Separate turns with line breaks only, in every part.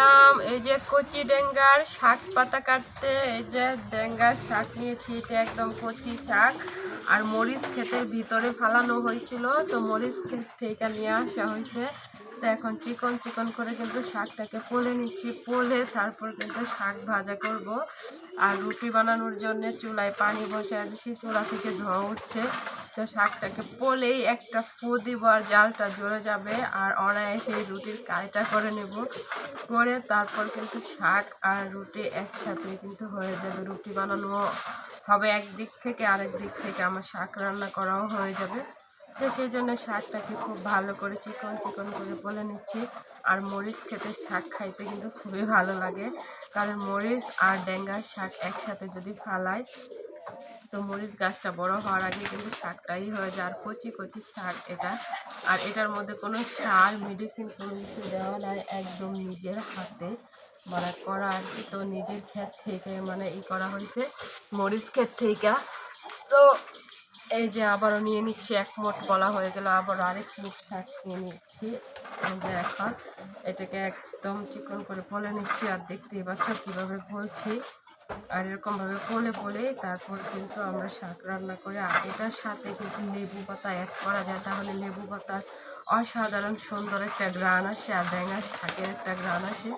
আসলাম এই যে কচি ডেঙ্গার শাক পাতা কাটতে, এই যে ডেঙ্গার শাক নিয়েছি, এটা একদম কচি শাক। আর মরিচ ক্ষেতের ভিতরে ফালানো হয়েছিল, তো মরিচ ক্ষেত থেকে নিয়ে আসা হয়েছে। তো এখন চিকন চিকন করে কিন্তু শাকটাকে পোলে নিচ্ছি, পোলে তারপর কিন্তু শাক ভাজা করব। আর রুটি বানানোর জন্য চুলায় পানি বসে দিচ্ছি, চুলা থেকে ধোঁয়া উঠছে। তো শাকটাকে পোলেই একটা ফু দিব আর জালটা জ্বলে যাবে। আর অনায়াসে রুটির কায়টা করে নেব। করে তারপর কিন্তু শাক আর রুটি একসাথে কিন্তু হয়ে যাবে। রুটি বানানো হবে একদিক থেকে আরেক দিক থেকে। আমার শাক রান্না করাও হয়ে যাবে। তো সেই জন্য শাকটাকে খুব ভালো করে চিকন চিকন করে বলে নিচ্ছি। আর মরিচ খেতে শাক খাইতে কিন্তু খুবই ভালো লাগে। কারণ মরিচ আর ডেঙ্গার শাক একসাথে যদি ফালাই তো মরিচ গাছটা বড় হওয়ার আগে কিন্তু শাকটাই হয়ে যায় আর কচি কচি শাক এটা। আর এটার মধ্যে কোনো সার মেডিসিন কোনো কিছু দেওয়া নাই, একদম নিজের হাতে। মানে করা আর কি, তো নিজের ক্ষেত থেকে মানে ই করা হয়েছে, মরিচ ক্ষেত থেকে। তো এই যে আবারও নিয়ে নিচ্ছি, এক মোট বলা হয়ে গেল, আবার আরেক মুঠ শাক নিয়ে নিচ্ছি। যে এখন এটাকে একদম চিকন করে পলে নিচ্ছি, আর দেখতেই পাচ্ছ কীভাবে বলছি আর এরকম ভাবে কোলে কোলে তারপর কিন্তু আমরা শাক রান্না করে আর এটার সাথে কিন্তু লেবু পাতা অ্যাড করা যায়, তাহলে লেবু পাতার অসাধারণ সুন্দর একটা গ্রান আসে আর ব্যাঙা শাকের একটা গ্রান আসে।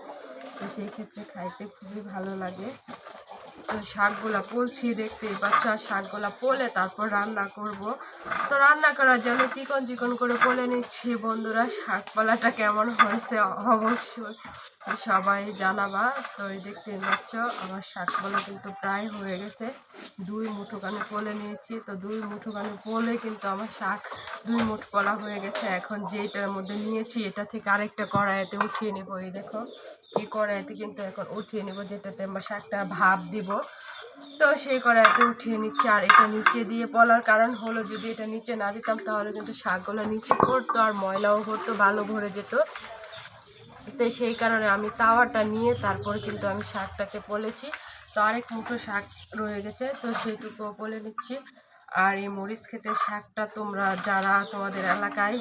তো সেই ক্ষেত্রে খাইতে খুবই ভালো লাগে। শাকগুলা পলছি, দেখতেই পাচ্ছ, আর শাকগুলা পলে তারপর রান্না করব। তো রান্না করার জন্য চিকন চিকন করে পলে নিচ্ছি। বন্ধুরা, শাকপালাটা কেমন হয়েছে অবশ্যই সবাই জানাবা। তো এই দেখতেই পাচ্ছ, আমার শাকপালা কিন্তু প্রায় হয়ে গেছে। দুই মুঠো কানে পলে নিয়েছি। তো দুই মুঠো কানে পলে কিন্তু আমার শাক দুই মুঠ পলা হয়ে গেছে। এখন যেটার মধ্যে নিয়েছি, এটা থেকে আরেকটা কড়াইতে উঠিয়ে নেব। এই দেখো, এই কড়াইতে কিন্তু এখন উঠিয়ে নেব, যেটাতে আমরা শাকটা ভাপ দিব। তো সেই কড়াইতে উঠিয়ে নিচ্ছি আর এটা নিচে দিয়ে বলার কারণ হলো যদি এটা নিচে না দিতাম তাহলে কিন্তু শাকগুলো নিচে পড়তো আর ময়লাও পড়তো, ভালো ভরে যেত। তো সেই কারণে আমি তাওয়াটা নিয়ে তারপর কিন্তু আমি শাকটাকে পলেছি তো আরেক মুঠো শাক রয়ে গেছে, তো সেইটুকু বলে নিচ্ছি। আর এই মরিচ ক্ষেতের শাকটা তোমরা যারা তোমাদের এলাকায়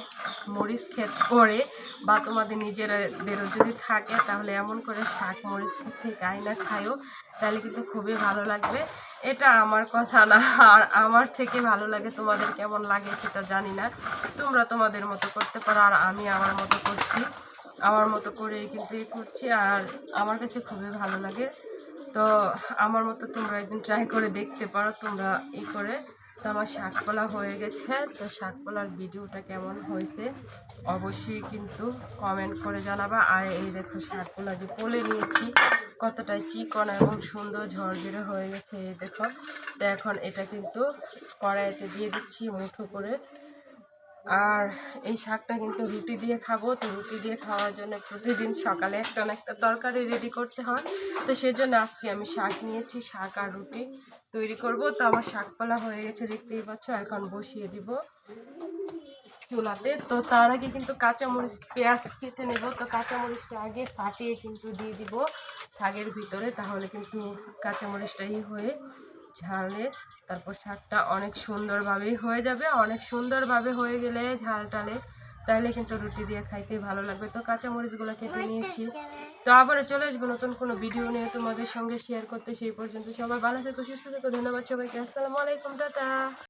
মরিচ ক্ষেত করে বা তোমাদের নিজেদেরও যদি থাকে তাহলে এমন করে শাক মরিচ ক্ষেত থেকে আইনা খায়ও তাহলে কিন্তু খুবই ভালো লাগবে। এটা আমার কথা না, আর আমার থেকে ভালো লাগে তোমাদের কেমন লাগে সেটা জানি না। তোমরা তোমাদের মতো করতে পারো, আর আমি আমার মতো করছি। আমার মতো করেই কিন্তু এ করছি, আর আমার কাছে খুবই ভালো লাগে। তো আমার মতো তোমরা একদিন ট্রাই করে দেখতে পারো, তোমরা ই করে। তো আমার শাকপালা হয়ে গেছে। তো শাকপালার ভিডিওটা কেমন হয়েছে অবশ্যই কিন্তু কমেন্ট করে জানাবা। আর এই দেখো শাকগুলা যে পলে নিয়েছি, কতটা চিকন এবং সুন্দর ঝরঝরে হয়ে গেছে, এই দেখো। তো এখন এটা কিন্তু কড়াইতে দিয়ে দিচ্ছি মুঠো করে। আর এই শাকটা কিন্তু রুটি দিয়ে খাব। তো রুটি দিয়ে খাওয়ার জন্য প্রতিদিন সকালে একটা না একটা তরকারি রেডি করতে হয়। তো সেজন্য আজকে আমি শাক নিয়েছি, শাক আর রুটি তৈরি করব। তো আমার শাকপালা হয়ে গেছে, দেখতেই পাচ্ছ, এখন বসিয়ে দিব চুলাতে। তো তার আগে কিন্তু কাঁচামরিচ, পেঁয়াজ কেটে নেব। তো কাঁচামরিচটা আগে ফাটিয়ে কিন্তু দিয়ে দিব শাকের ভিতরে। তাহলে কিন্তু কাঁচামরিচটাই হয়ে ঝালে তারপর শাকটা অনেক সুন্দরভাবেই হয়ে যাবে। অনেক সুন্দরভাবে হয়ে গেলে ঝাল টালে। তাহলে কিন্তু রুটি দিয়ে খাইতে ভালো লাগবে। তো কাঁচামরিচগুলো কেটে নিয়েছি। তো আবারও চলে আসব নতুন কোনো ভিডিও নিয়ে তোমাদের সঙ্গে শেয়ার করতে। সেই পর্যন্ত সবাই ভালো থেকো সুস্থ থেকো। ধন্যবাদ সবাইকে। আসসালামু আলাইকুম টাটা।